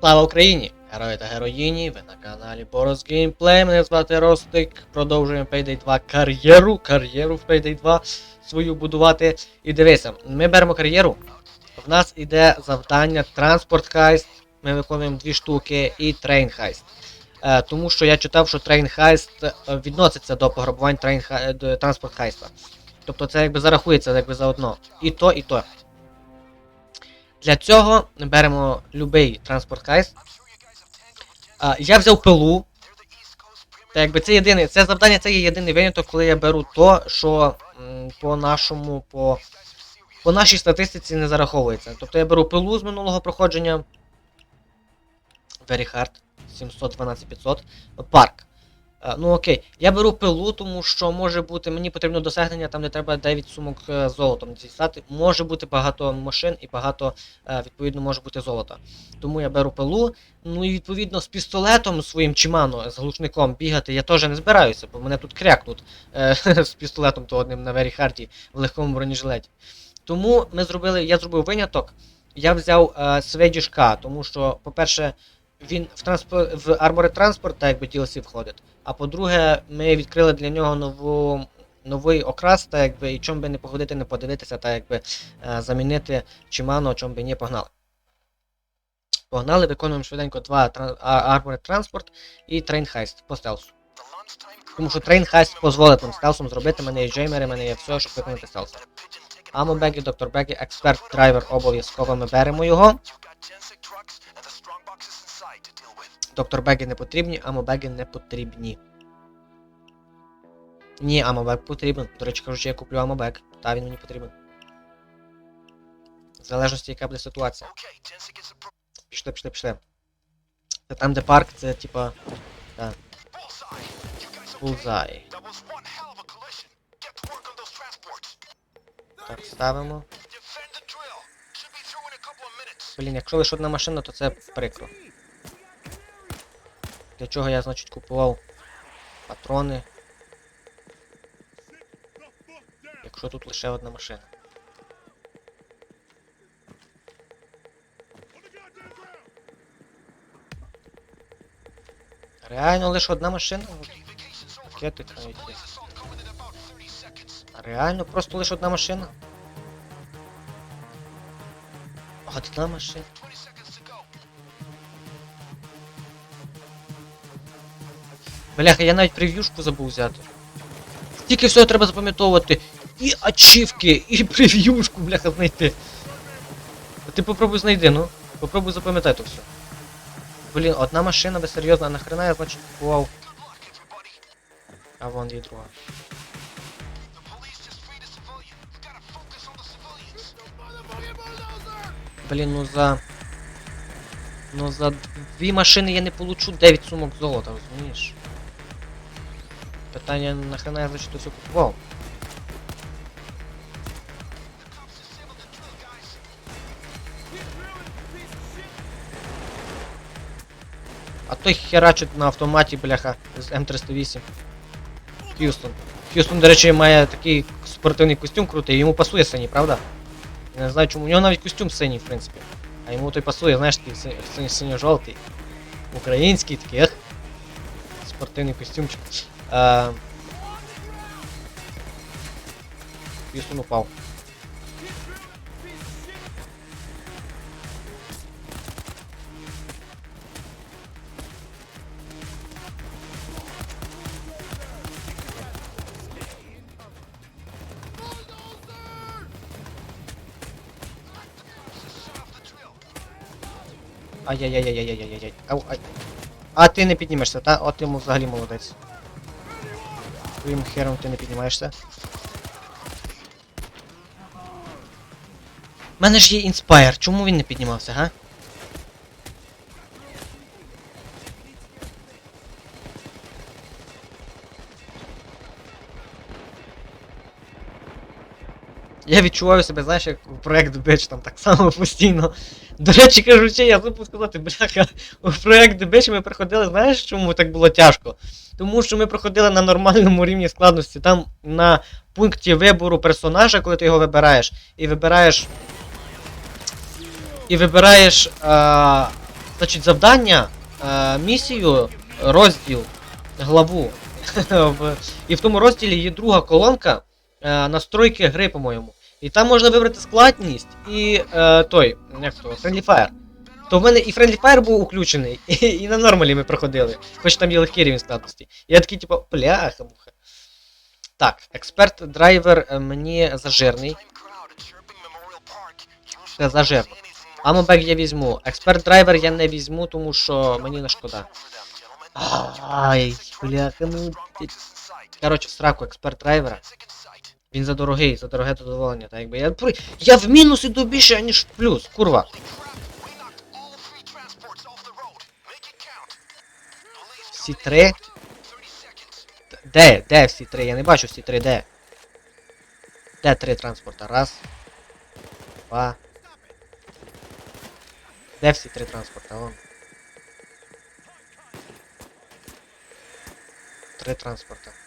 Слава Україні! Герої та героїні, ви на каналі Boros Gameplay, мене звати Ростик. Продовжуємо Payday 2 кар'єру, кар'єру в Payday 2 свою будувати. І дивися, ми беремо кар'єру. В нас іде завдання транспорт хайст. Ми виконуємо дві штуки і трейн хайст. Е, тому що я читав, що трейн хайст е, відноситься до пограбувань трейн до транспорт хайста. Тобто це якби зарахується якби заодно. І то, і то. Для цього беремо любий транспорт хайст. А, я взяв пилу. Та якби це єдине, це завдання це є єдиний виняток, коли я беру то, що по нашому, по, по нашій статистиці не зараховується. Тобто я беру пилу з минулого проходження. Very hard. 712 500. Парк. Е, Ну окей, я беру пилу, тому що може бути, мені потрібно досягнення там, де треба 9 сумок е, золотом дістати. Може бути багато машин і багато, е, відповідно, може бути золота. Тому я беру пилу. Ну і відповідно з пістолетом своїм чимано, з глушником бігати я теж не збираюся, бо мене тут крякнуть з пістолетом то одним на Very в легкому бронежилеті. Тому ми зробили, я зробив виняток. Я взяв Swedish тому що, по-перше, він в транспо... в Armored Transport, так якби DLC входить. А по-друге, ми відкрили для нього нову, новий окрас, так якби, і чом би не походити, не подивитися, так якби е, замінити чимано, чом би не погнали. Погнали, виконуємо швиденько два тран... а- Armored Transport і Train Heist по стелсу. Тому що Train Heist дозволить нам стелсом зробити, мене є джеймери, мене є все, щоб виконати стелс. Амобеги, доктор Беги, експерт драйвер обов'язково ми беремо його. Доктор Беги не потрібні, амобеги не потрібні. Ні, амобег потрібен. До речі, кажучи, я куплю амобег. Та він мені потрібен. В залежності, яка буде ситуація. Пішли, пішли, пішли. Це там, де парк, це типа. Так. Булзай. Так, ставимо. Блін, якщо лише одна машина, то це прикро. Для чого я, значить, купував патрони. Якщо тут лише одна машина. Реально лише одна машина? От Пакети кажуть. є. Реально просто лише одна машина? Одна машина. Бляха, я навіть прев'юшку забув взяти. Тільки всього треба запам'ятовувати. І ачівки, і прев'юшку, бляха, знайти. А ти попробуй знайди, ну. Попробуй запам'ятати все. Блін, одна машина, ви серйозно, а нахрена я, значить, купував. А вон є друга. Блін, ну за. Ну за дві машини я не получу 9 сумок золота, розумієш? Питання нахрена я значить все купував. А той херачить на автоматі, бляха, з М308. Х'юстон. Х'юстон, до речі, має такий спортивний костюм крутий, йому пасує синій, правда? Я не знаю чому. У нього навіть костюм синій, в принципі. А йому той пасує, знаєш, такий си- синьо- синьо-жовтий. Український такий, ех. Спортивний костюмчик. Е... Х'юстон упав. Ай-яй-яй-яй-яй-яй-яй. Ау, ай. А ти не піднімешся, та? От ти мо- взагалі молодець. Твоїм хером ти не піднімаєшся. У мене ж є інспайр, чому він не піднімався, га? Я відчуваю себе, знаєш, як проект Bitch, там так само постійно. До речі, кажучи, я забув сказати, бляха, у проект Bitch ми проходили, знаєш, чому так було тяжко? Тому що ми проходили на нормальному рівні складності. Там на пункті вибору персонажа, коли ти його вибираєш, і вибираєш. І вибираєш а, Значить, завдання, е, місію, розділ, главу. І в тому розділі є друга колонка е, настройки гри, по-моєму. І там можна вибрати складність і е, той, як то, Friendly Fire. То в мене і Friendly Fire був включений, і, і на нормалі ми проходили. Хоч там є легкий рівень складності. Я такий, типу, бляха муха. Так, експерт драйвер е, мені зажирний. Це зажирно. Амобек я візьму. Експерт драйвер я не візьму, тому що мені не шкода. Ай, бляха, ну. Коротше, в сраку експерт драйвера. Він за дорогий, за дороге задоволення. Так якби я Я в мінус іду більше, ніж в плюс, курва. Всі три? Де? Де всі три? Я не бачу всі три, де? Де три транспорта? Раз. Два. Де всі три транспорта? Вон. Три транспорта.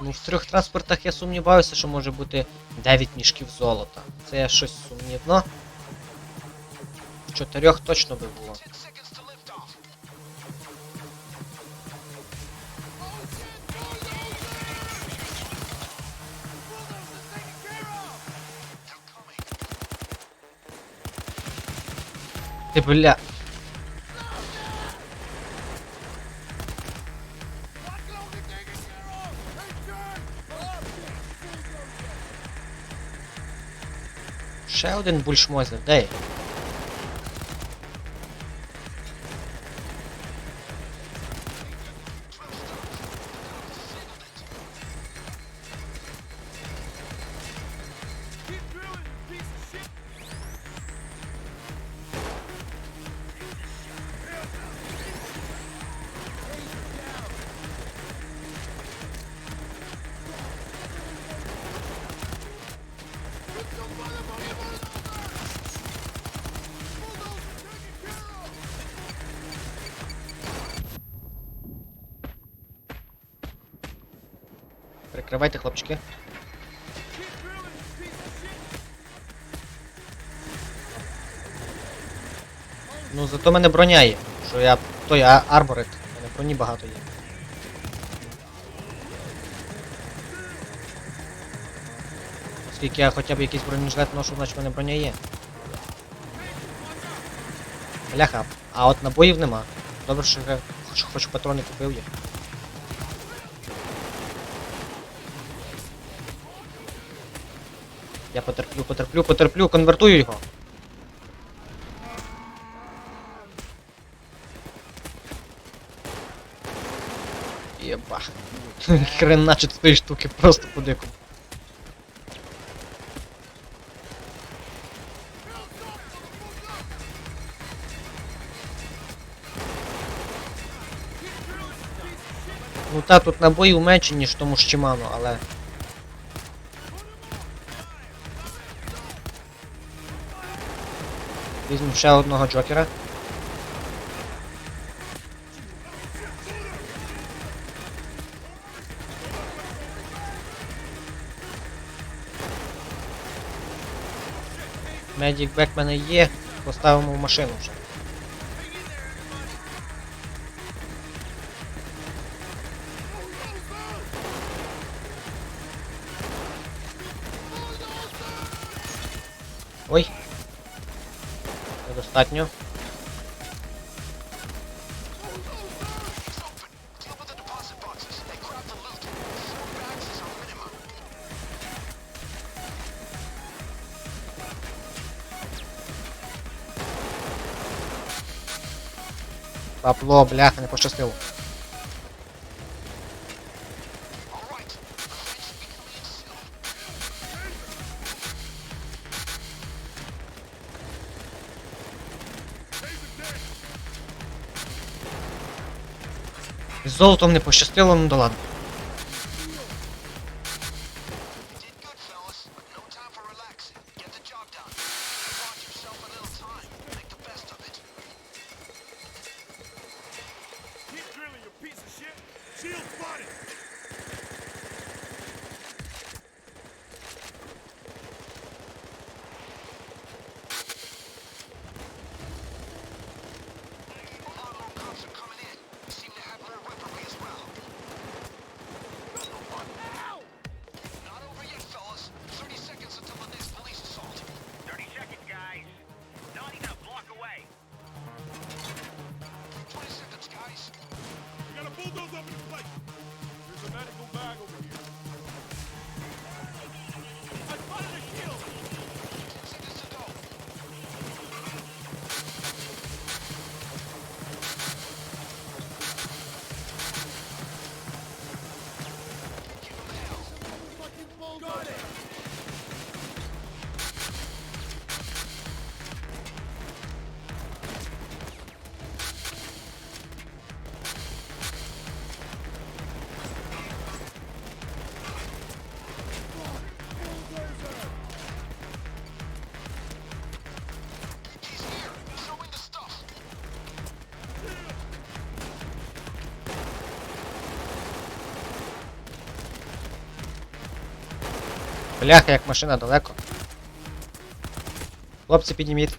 Ну, в трьох транспортах я сумніваюся, що може бути 9 мішків золота. Це щось сумнівно. В чотирьох точно би було. Ти бля. Ще один бульшмозер, де? Прикривайте, хлопчики. Ну, зато мене броня є. Що я. Той а- арборит. Мене броні багато є. Оскільки я хоча б якийсь бронежилет ношу, значить мене броня є. Бляха, а от набоїв нема. Добре, що я хоч, хоч патрони купив я. Я потерплю, потерплю, потерплю, конвертую його. Єба. Хреначе з тої штуки просто по дикому. Ну та тут набоїв менше, ніж тому Щиману, але. Візьмемо ще одного джокера. Медік бек мене є, поставимо в машину вже. Недостатньо. Бабло, бляха, не пощастило. З золотом не пощастило, ну да ладно. Бляха, як машина далеко. Хлопці, підніміть.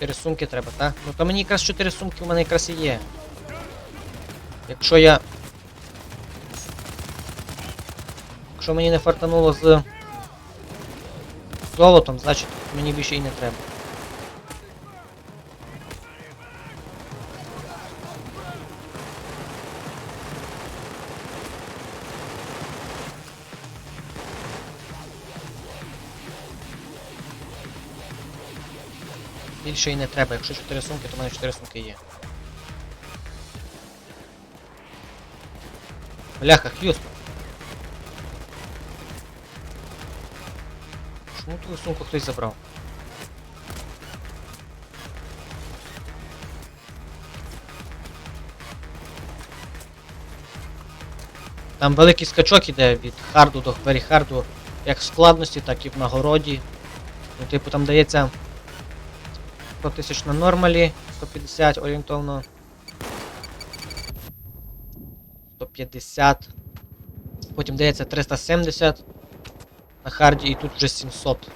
Чотири сумки треба, так? Ну то мені якраз чотири сумки в мене якраз і є. Якщо я. Якщо мені не фартануло з золотом, значить мені більше і не треба. Більше і не треба. Якщо 4 сумки, то в мене 4 сумки є. Бляха, Х'юстон. Чому твою сумку хтось забрав? Там великий скачок іде від харду до перехарду, як в складності, так і в нагороді. Ну, типу, там дається 100 тисяч на нормалі, 150 орієнтовно. 150. Потім дається 370 на харді і тут вже 700.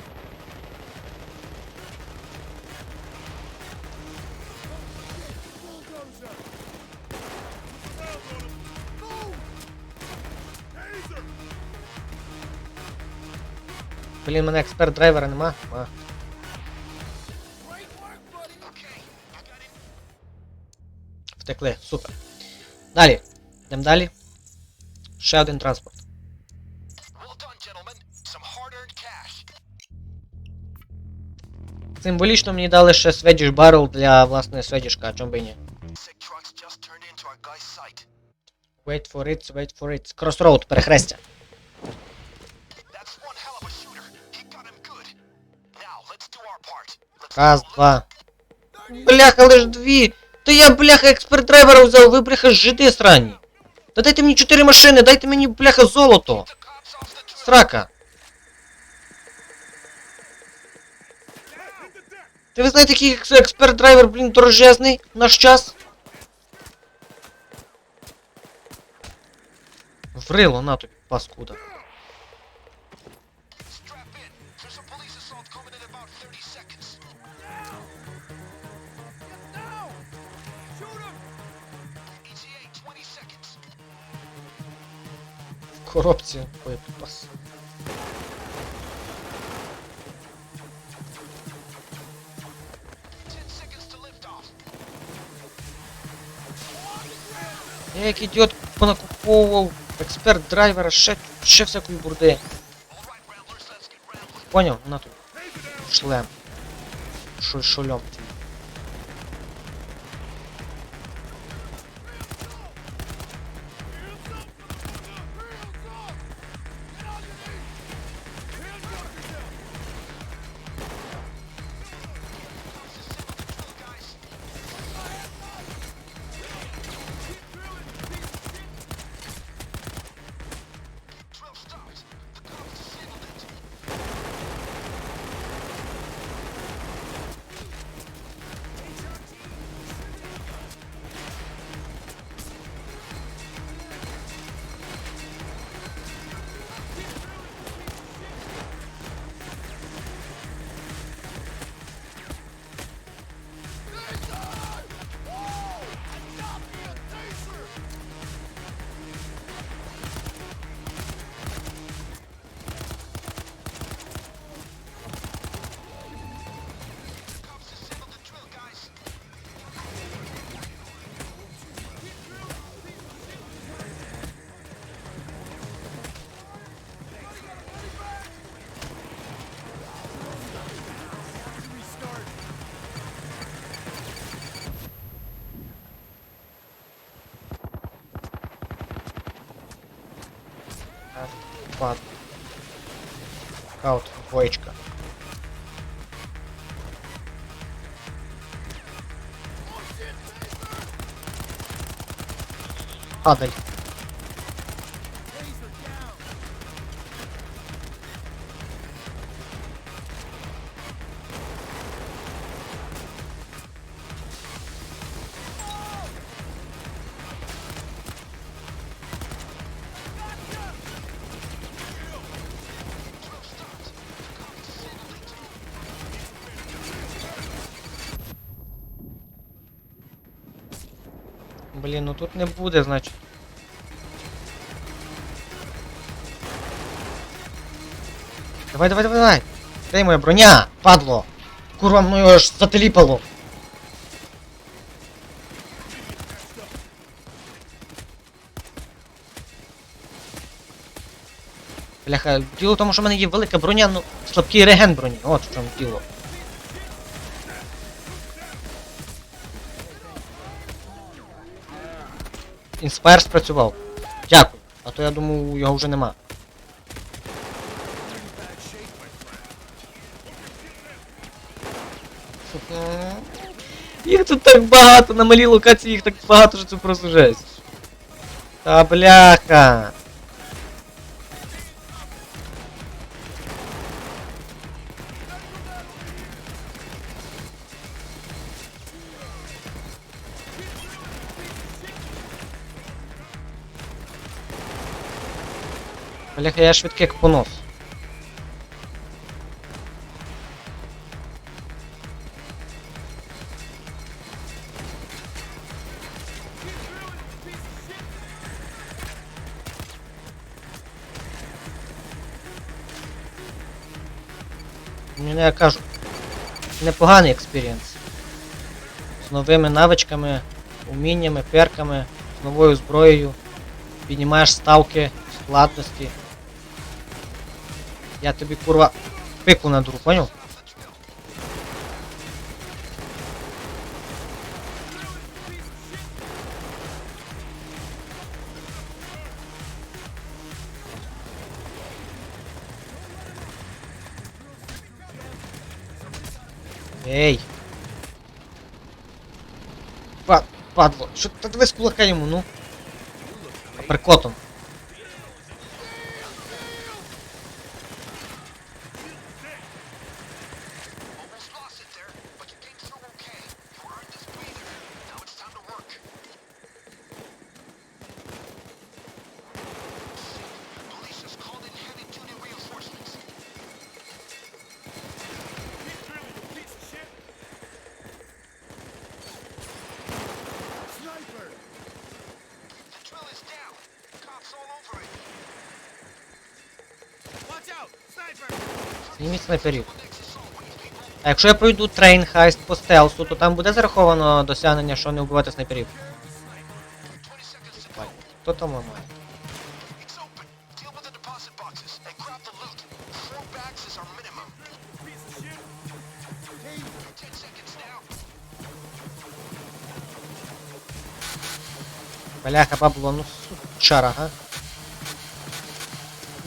Блін, мене експерт драйвера нема. А. Втекли, супер. Далі. Йдемо далі. Ще один транспорт. Символічно мені дали ще Swedish Barrel для власне Swedishка, а чому би ні. Wait for it, wait for it. Crossroad, перехрестя. Раз, два. Бляха, лиш дві. Та я, бляха, експерт драйвера взяв, ви, бляха, жиди срані. Та дайте мені чотири машини, дайте мені, бляха, золото. Срака. Ти ви знаєте, який екс- експерт драйвер, блін, дорожезний в наш час? Врило, на тобі, паскуда. Коробці боєприпас. Я як ідіот понакуповував експерт драйвера, ще, ще всякої бурди. Поняв? На тобі. Шлем. Шо, шольом. Напад. Аут, двоечка. Падаль. Ну тут не буде, значить. Давай, давай, давай, давай. Дай моя броня, падло. Курва, мною аж зателіпало. Бляха, діло в тому, що в мене є велика броня, ну слабкий реген броні. От в чому діло. Інспайр спрацював. Дякую. А то я думав, його вже нема. Їх тут так багато, на малій локації їх так багато, що це просто жесть. Та бляха. Бляха, я швидкий. Мені я кажу, непоганий експірієнс. З новими навичками, уміннями, перками, з новою зброєю. Піднімаєш ставки, складності. Я тобі курва пику надру, понял? Ей! Па, падло, що ти з кулака йому, ну? Аперкотом. Снайперів. А якщо я пройду трейн хайст по стелсу, то там буде зараховано досягнення, що не вбивати снайперів. 20 seconds to go. Хто там ламає? Бляха, бабло, ну сучара, га?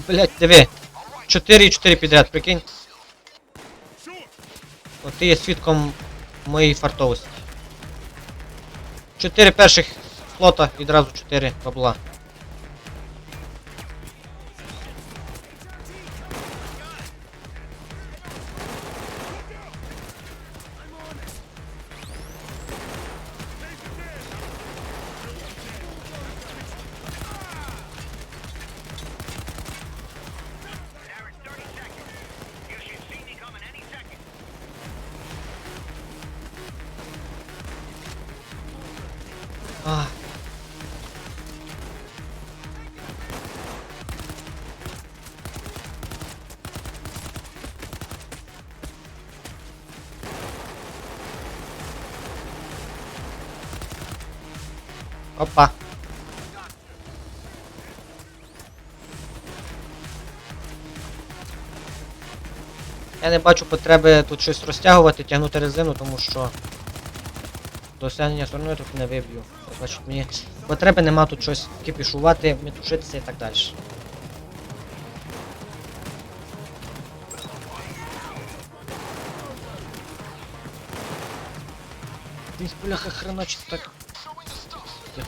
Блять, диви. 4 і 4 підряд, прикинь. От ти є свідком моєї фартовості. Чотири перших флота відразу чотири бабла. Опа. Я не бачу потреби тут щось розтягувати, тягнути резину, тому що досягнення я тут не виб'ю. Значить, мені потреби нема тут щось кипішувати, метушитися і так далі. Він бляха хреначить так. Як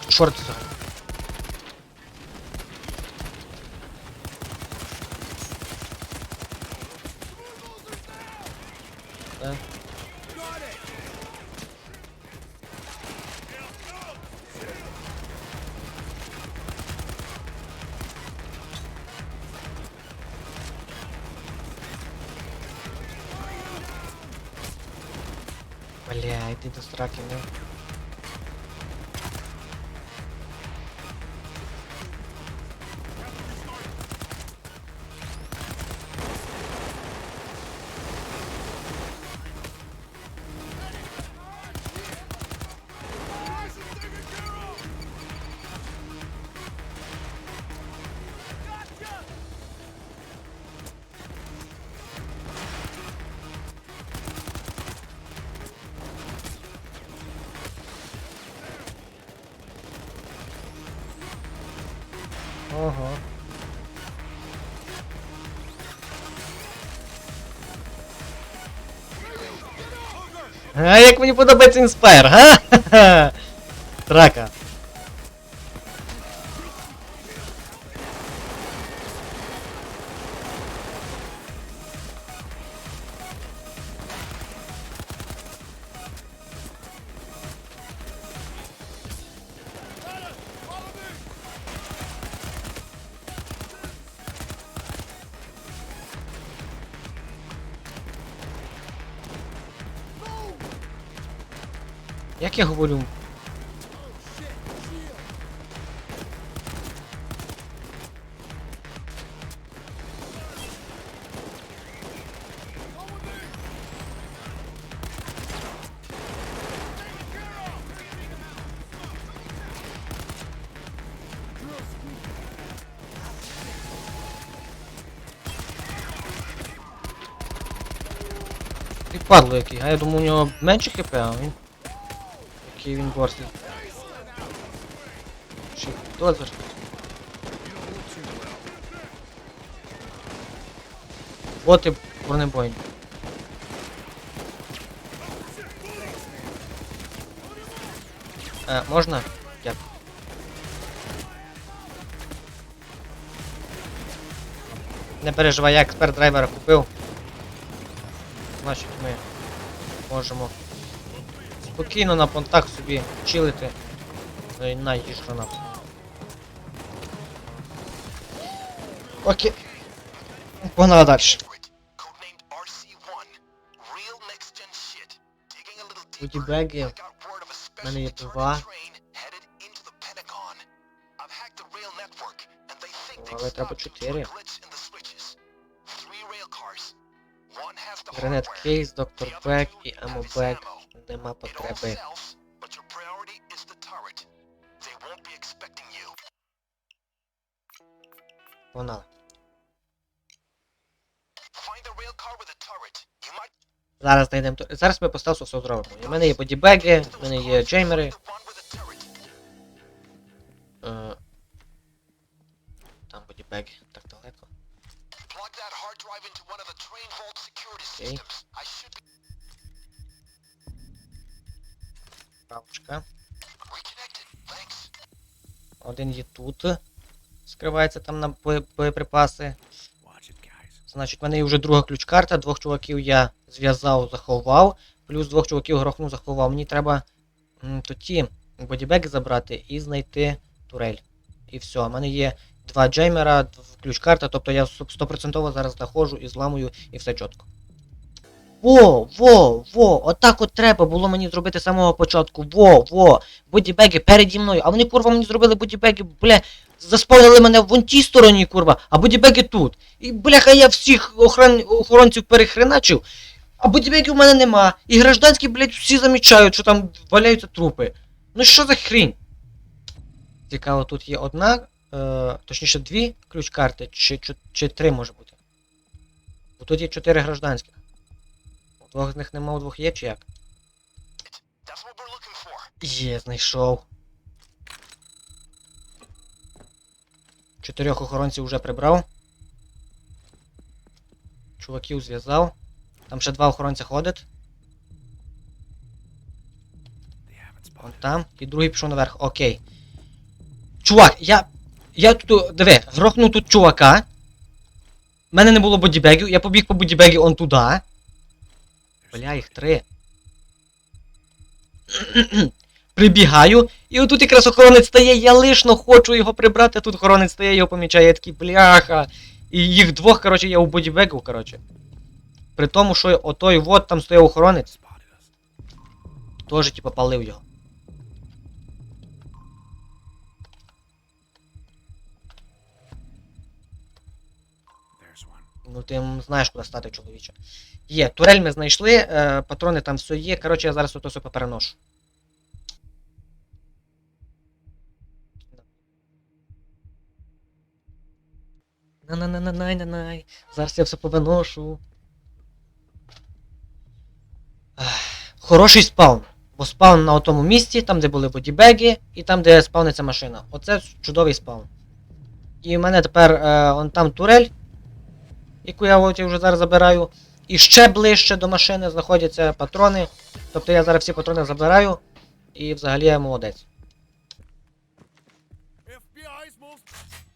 Ого. А як мені подобається інспайр, га? Трака. Як я говорю? Ти падло який, а я думаю у нього менше хп, а він. Який він борстий. Ще дозер. От і бронебойний. Е, можна? Дякую. Не переживай, я експерт драйвера купив. Значить ми можемо спокійно на понтах собі чилити. Ну на. Окей. Погнали далі. Codenamed RC-1. Real next-gen shit. Digging a little deeper, Будібеги. I got word of a в мене є два. Але треба чотири. hardware. кейс, доктор Бек і Емо. Нема потреби. Погнали. Зараз знайдемо. Зараз ми поставку все зробимо. В мене є бодібеги, в мене є джеймери. Е, Там бодібеги, так далеко. Plug that Thanks. Один є тут. Скривається там на боєприпаси. Значить, в мене є вже друга ключ-карта, двох чуваків я зв'язав, заховав, плюс двох чуваків грохнув, заховав. Мені треба м, то ті бодібеги забрати і знайти турель. І все. У мене є два джеймера, ключ-карта, тобто я сто- стопроцентово зараз знаходжу і зламую, і все чітко. Во, во, во, отак от треба було мені зробити з самого початку. Во, во, бодібеги переді мною. А вони, курва, мені зробили бодібеги, бля, заспавнили мене в тій стороні, курва, а бодібеги тут. І бляха, я всіх охран... охоронців перехреначив, а бодібегів в мене нема. І гражданські, блядь, всі замічають, що там валяються трупи. Ну що за хрінь? Цікаво, тут є одна, е, точніше дві ключ-карти, чи, чи, чи три може бути. Бо тут є чотири гражданських. Двох з них нема, у двох є чи як? Є, знайшов. Чотирьох охоронців вже прибрав. Чуваків зв'язав. Там ще два охоронця ходять. Вон там. І другий пішов наверх. Окей. Чувак, я. Я тут. Диви, грохнув тут чувака. У мене не було бодібегів, я побіг по бодібегі он туди. Бля, їх три. Прибігаю, і отут якраз охоронець стає, я лишно хочу його прибрати, а тут охоронець стає, його помічає, я такий бляха. І їх двох, коротше, я у бодібеку, коротше. При тому, що отой вот там стояв охоронець, Тоже, типа, палив його. Ну ти знаєш, куди стати, чоловіче. Є, турель ми знайшли, е, патрони там все є. Коротше, я зараз ото все попереношу. На-на-на-на-най-на-най. Зараз я все повиношу. Хороший спаун. Бо спаун на тому місці, там, де були бодібеги, і там, де спавниться машина. Оце чудовий спаун. І в мене тепер е, он там турель, яку я от вже зараз забираю. І ще ближче до машини знаходяться патрони. Тобто я зараз всі патрони забираю. І взагалі я молодець.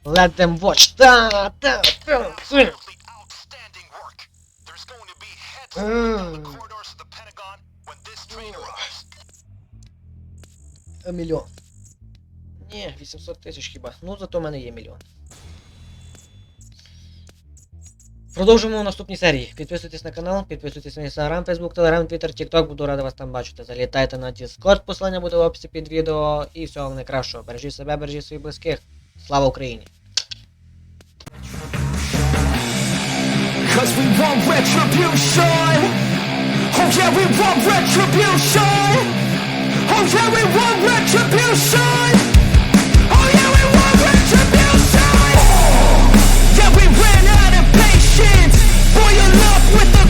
Let them watch. Та, та, та, та. Absolutely outstanding work. There's going to be heads Mm. in the corridors of the Pentagon when this train arrives. Е, Мільйон. Ні, 800 тисяч хіба. Ну зато в мене є мільйон. Продовжуємо в наступній серії. Підписуйтесь на канал, підписуйтесь на Instagram, Facebook, Telegram, Twitter, TikTok, буду радий вас там бачити. Залітайте на Discord, посилання буде в описі під відео. І всього найкращого. Бережіть себе, бережіть своїх близьких. Слава Україні! Oh yeah, we want retribution. Oh. with the